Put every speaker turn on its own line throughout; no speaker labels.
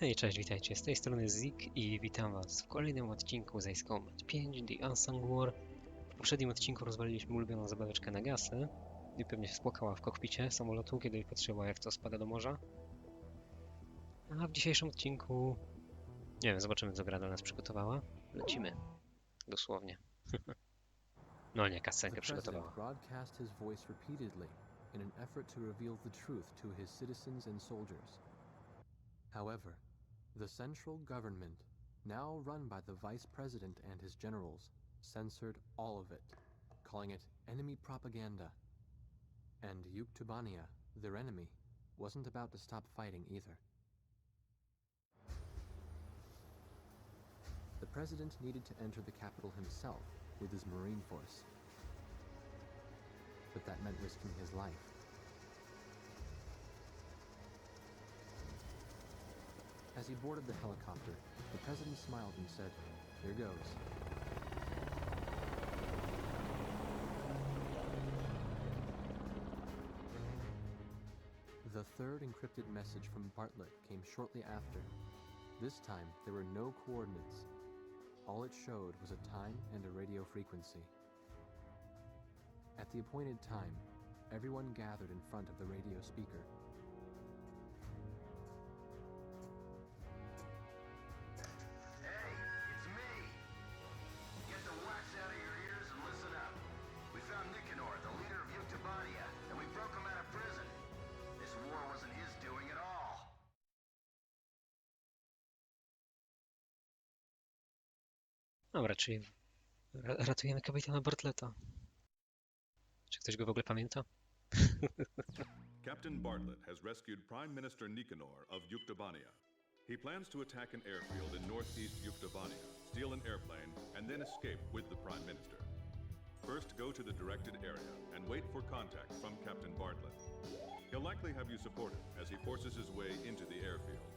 Hej, cześć, witajcie. Z tej strony Zik i witam was w kolejnym odcinku z Ace Combat 5 The Unsung War. W poprzednim odcinku rozwaliliśmy ulubioną zabaweczkę Nagasy i pewnie spłakała w kokpicie samolotu, kiedy patrzyła jak to spada do morza. A w dzisiejszym odcinku... Nie wiem, zobaczymy co gra dla nas przygotowała. Lecimy. Dosłownie. no nie, kasenkę przygotowała.
president broadcast his voice repeatedly in an effort to reveal the truth to his citizens and soldiers. However, the central government, now run by the vice president and his generals, censored all of it, calling it enemy propaganda. And Yuktubania, their enemy, wasn't about to stop fighting either. The president needed to enter the capital himself with his marine force but that meant risking his life. As he boarded the helicopter, the president smiled and said, Here goes. The third encrypted message from Bartlett came shortly after. This time, there were no coordinates. All it showed was a time and a radio frequency. At the appointed time, everyone gathered in front of the radio speaker.
Dobra, czyli ra- ratujemy kapitana Bartleta. Czy ktoś go w ogóle pamięta?
Captain Bartlett has rescued Prime Minister Nicanor of Yuktobania. He plans to attack an airfield in northeast Yuktobania, steal an airplane, and then escape with the Prime Minister. First, go to the directed area and wait for contact from Captain Bartlett. He'll likely have you supported as he forces his way into the airfield.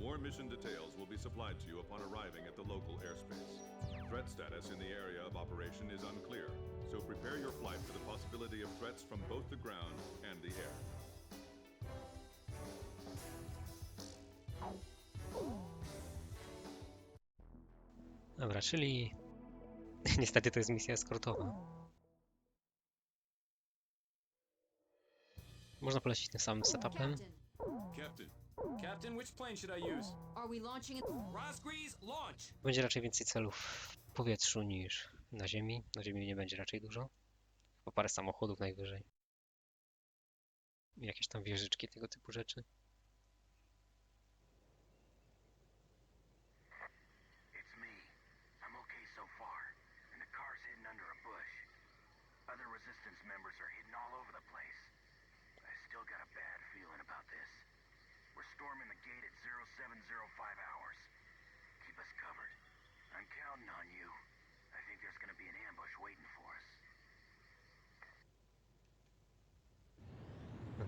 More mission details will be supplied to you upon arriving at the local airspace. Threat status in the area of operation is unclear, so prepare your flight for the possibility of threats from both the ground and the air.
Dobra, czyli niestety to jest misja eskortowa. Można polecić tym samym setupem.
Captain,
Captain. Which plane should I use?
are we launching it?
Launch!
Będzie raczej więcej celów w powietrzu niż na ziemi. Na ziemi nie będzie raczej dużo. Po parę samochodów najwyżej. Jakieś tam wieżyczki, tego typu rzeczy.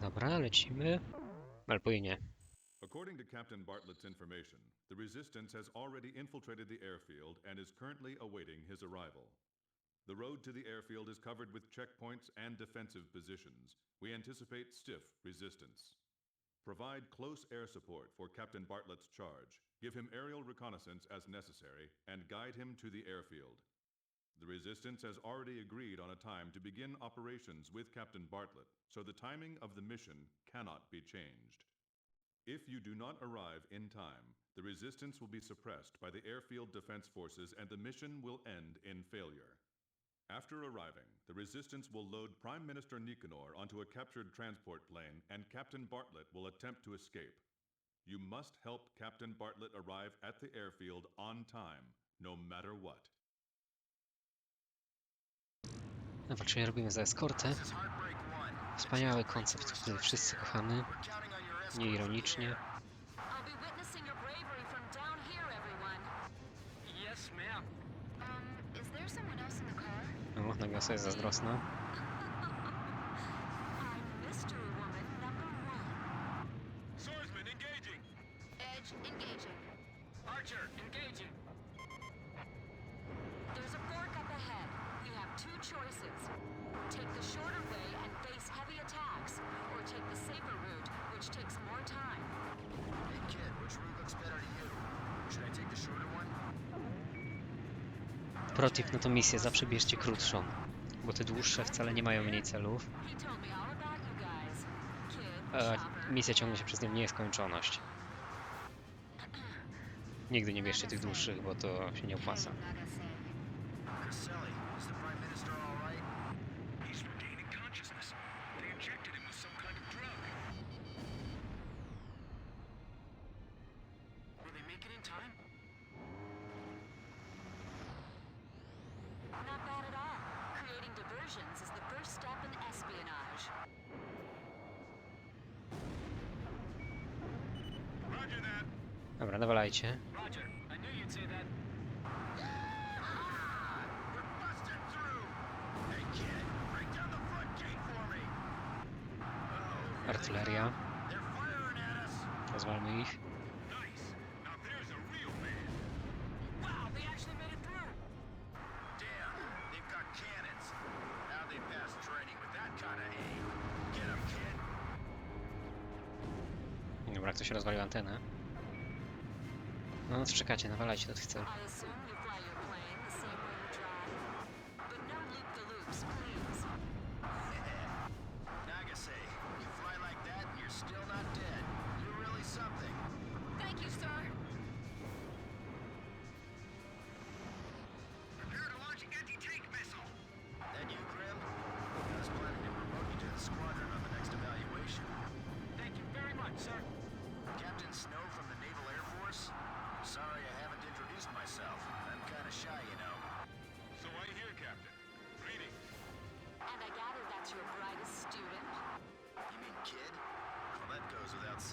Dobra, lecimy. Albo i nie.
According to Captain Bartlett's information, the Resistance has already infiltrated the airfield and is currently awaiting his arrival. The road to the airfield is covered with checkpoints and defensive positions. We anticipate stiff resistance. Provide close air support for Captain Bartlett's charge. Give him aerial reconnaissance as necessary and guide him to the airfield. The Resistance has already agreed on a time to begin operations with Captain Bartlett, so the timing of the mission cannot be changed. If you do not arrive in time, the resistance will be suppressed by the airfield defense forces and the mission will end in failure. After arriving, the resistance will load Prime Minister Nicanor onto a captured transport plane and Captain Bartlett will attempt to escape. You must help Captain Bartlett arrive at the airfield on time, no matter what.
No Walczymy, robimy za eskortę. Wspaniały koncept, który wszyscy kochamy.
Nieironicznie.
No, nagle jest zazdrosna.
misję zawsze bierzcie krótszą, bo te dłuższe wcale nie mają mniej celów. A misja ciągnie się przez nią nieskończoność. Nigdy nie bierzcie tych dłuższych, bo to się nie opłaca. Artyleria. Rozwalmy ich. Dobra, ktoś rozwalił antenę. No nas czekacie, nawalajcie do tych celów.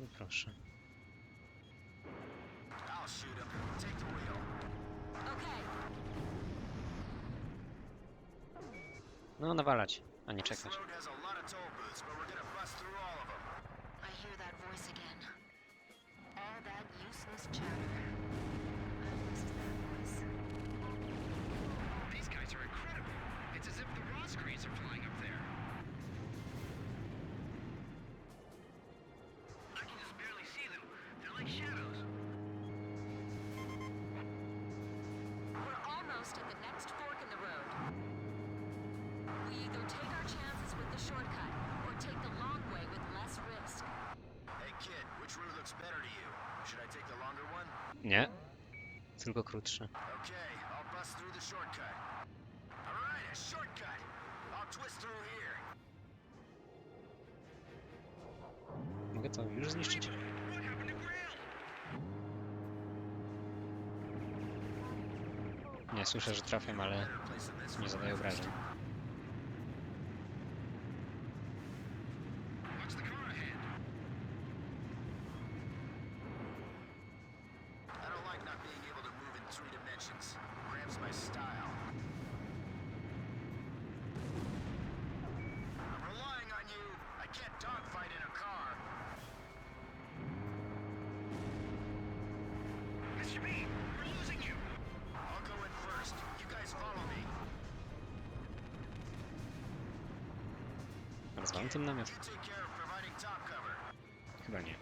No
proszę. No nawalać, a nie czekać.
shadows.
We're almost at the next fork in the road. We either take our chances with the shortcut or take the long way with less risk.
Hey kid, which route looks better to you? Should I take the longer one?
Nie. Tylko krótsze.
Okay, I'll bust through the shortcut. All a shortcut. I'll twist through here.
Mogę to już zniszczyć? słyszę, że trafiam, ale nie zadaję obrażeń. Rozwalam ten namiot? Chyba nie.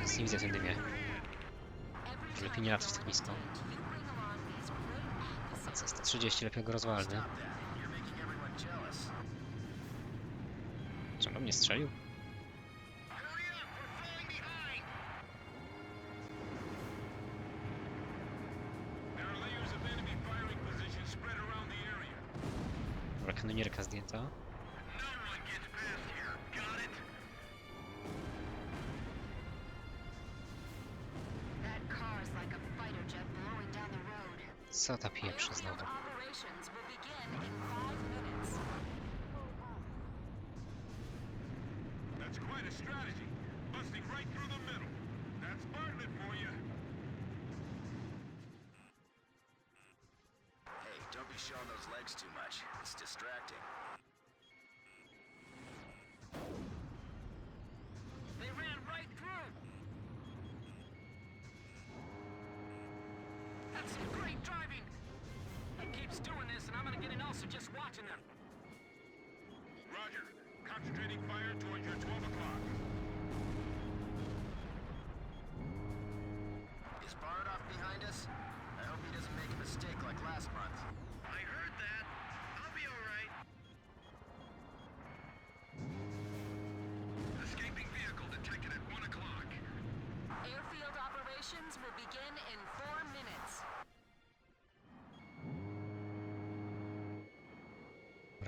Nic nie widzę w tym dymie. Lepiej nie latać tak nisko. Za 130 lepiej go rozwalny. Czemu mnie strzelił? kanonierka zdjęta. Co ta
pieprza
znowu?
doing this, and I'm gonna get an ulcer just watching them. Roger. Concentrating fire towards your 12 o'clock.
Is Bard off behind us? I hope he doesn't make a mistake like last month.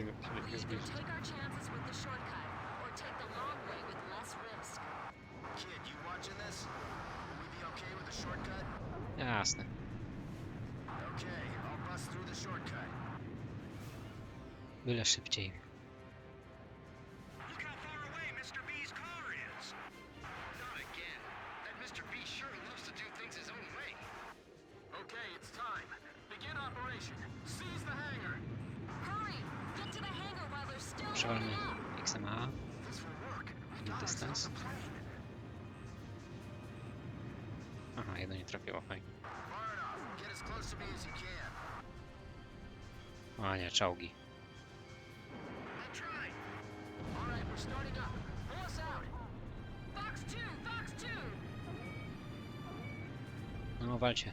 game sürekli hızlı Take our chances with the shortcut or take the long way with less risk.
Kid, you watching this? Will we be okay with the shortcut?
yeah Jasne.
Okay, I'll bust through the shortcut.
Byle szybciej. No walcie.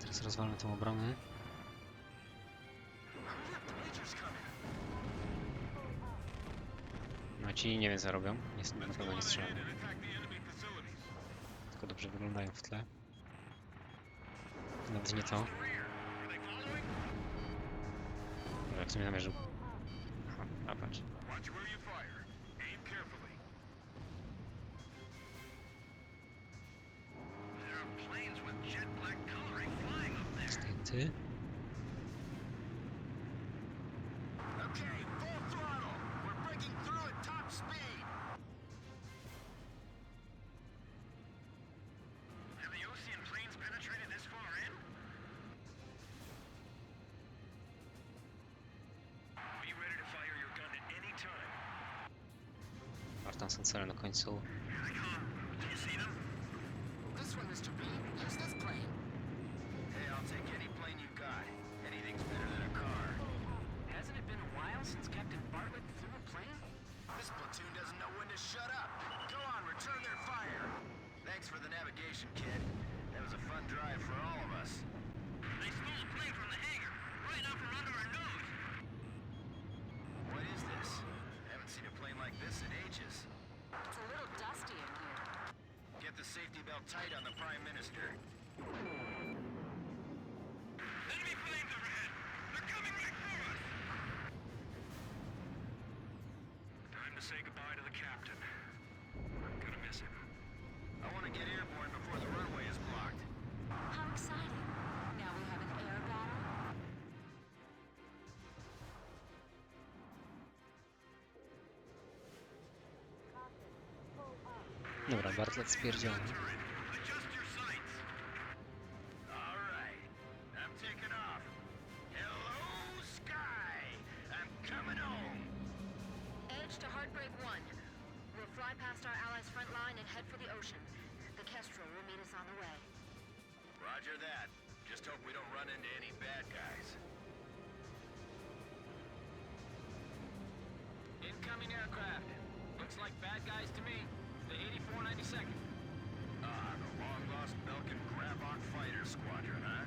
Teraz rozwalmy tą obronę. No ci nie wiem co robią, nie, na pewno nie strzelają. Tylko dobrze wyglądają w tle. Nawet nie to. Tak sobie namierzył. Aha.
Watch where you fire. Aim carefully.
tam są na końcu.
tight on the Prime Minister.
Enemy planes overhead! They're coming right for us! Time to say goodbye to the captain. I'm gonna miss him.
I want to get airborne before the runway is blocked.
How exciting. Now we have an air battle.
Dobra, bardzo spierdzielony.
like bad guys to me. The 8492nd.
Ah, the long-lost Belkin Grabok fighter squadron,
huh?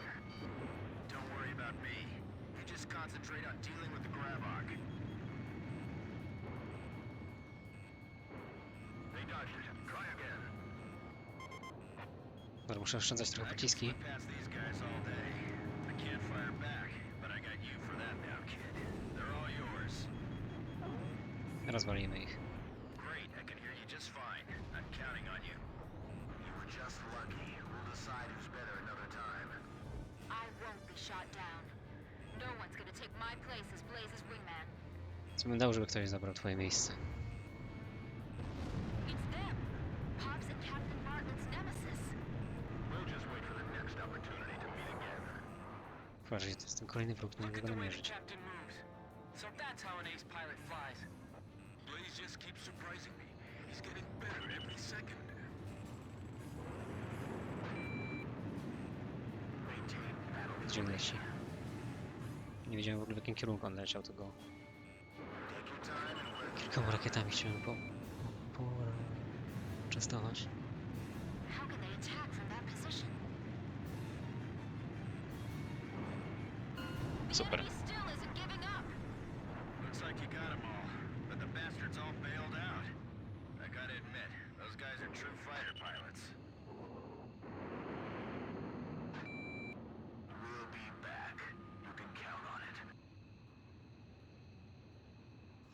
concentrate on dealing with the Grabok.
They dodged it. Try again.
Dobra, muszę oszczędzać trochę
I can
pociski.
slip past these guys all day. I can't fire back, but I got you for that now, kid. They're all yours.
Rozwalimy ich.
Great, I can hear you just fine. I'm counting on you.
You were just lucky. We'll decide who's better another time.
I won't be shot down.
Co bym dał, żeby ktoś zabrał twoje miejsce. Uważaj, to jest ten kolejny wróg,
nie mogę go
namierzyć.
So that's how an ace pilot flies.
Blaze just keeps surprising me. He's getting better every second.
Dzień leci. Nie wiedziałem w ogóle w jakim kierunku on leciał, to go kilkoma rakietami chciałem po... po... częstować.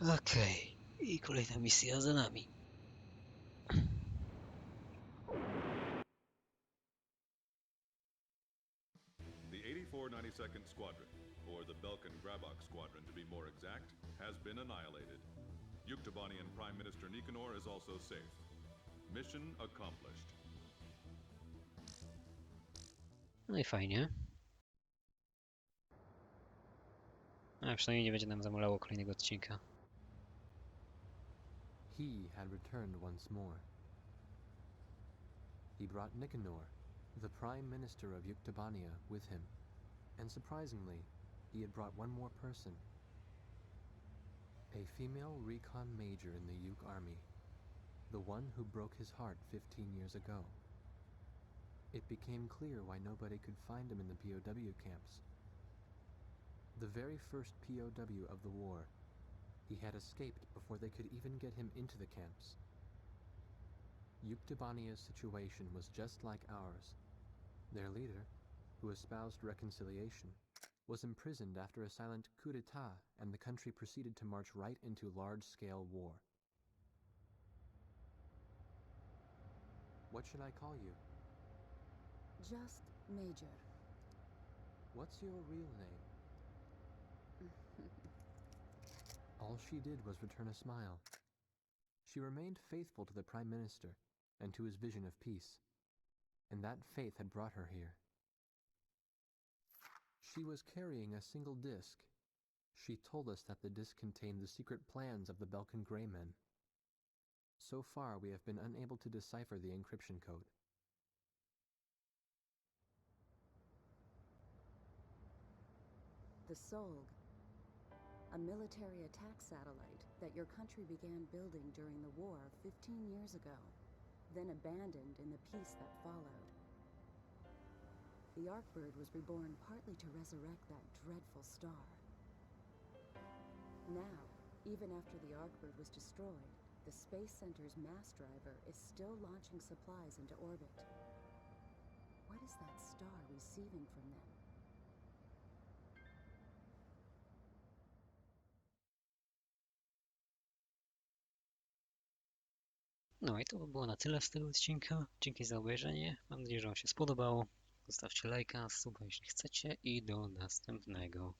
Okej. I kolejna misja za nami.
The 8492nd Squadron, or the Belkan Grabok Squadron to be more exact, has been annihilated. Yuktobanian Prime Minister Nicanor is also safe. Mission accomplished.
No i fajnie. A przynajmniej nie będzie nam zamulało kolejnego odcinka.
He had returned once more. He brought Nicanor, the Prime Minister of Yuktobania, with him. And surprisingly, he had brought one more person. A female recon major in the Yuk army. The one who broke his heart 15 years ago. It became clear why nobody could find him in the POW camps. The very first POW of the war, he had escaped before they could even get him into the camps. Yuktobania's situation was just like ours. Their leader, who espoused reconciliation, was imprisoned after a silent coup d'etat and the country proceeded to march right into large-scale war. What should I call you?
Just Major.
What's your real name? All she did was return a smile. She remained faithful to the Prime Minister and to his vision of peace, and that faith had brought her here. She was carrying a single disc. She told us that the disc contained the secret plans of the Belkan Grey Men. So far, we have been unable to decipher the encryption code.
The Solg. A military attack satellite that your country began building during the war 15 years ago, then abandoned in the peace that followed. The Arkbird was reborn partly to resurrect that dreadful star. Now, even after the Arkbird was destroyed, the Space Center's mass driver is still launching supplies into orbit. What is that star receiving from them?
No i to by było na tyle z tego odcinka. Dzięki za obejrzenie. Mam nadzieję, że Wam się spodobało. Zostawcie lajka, suba jeśli chcecie i do następnego.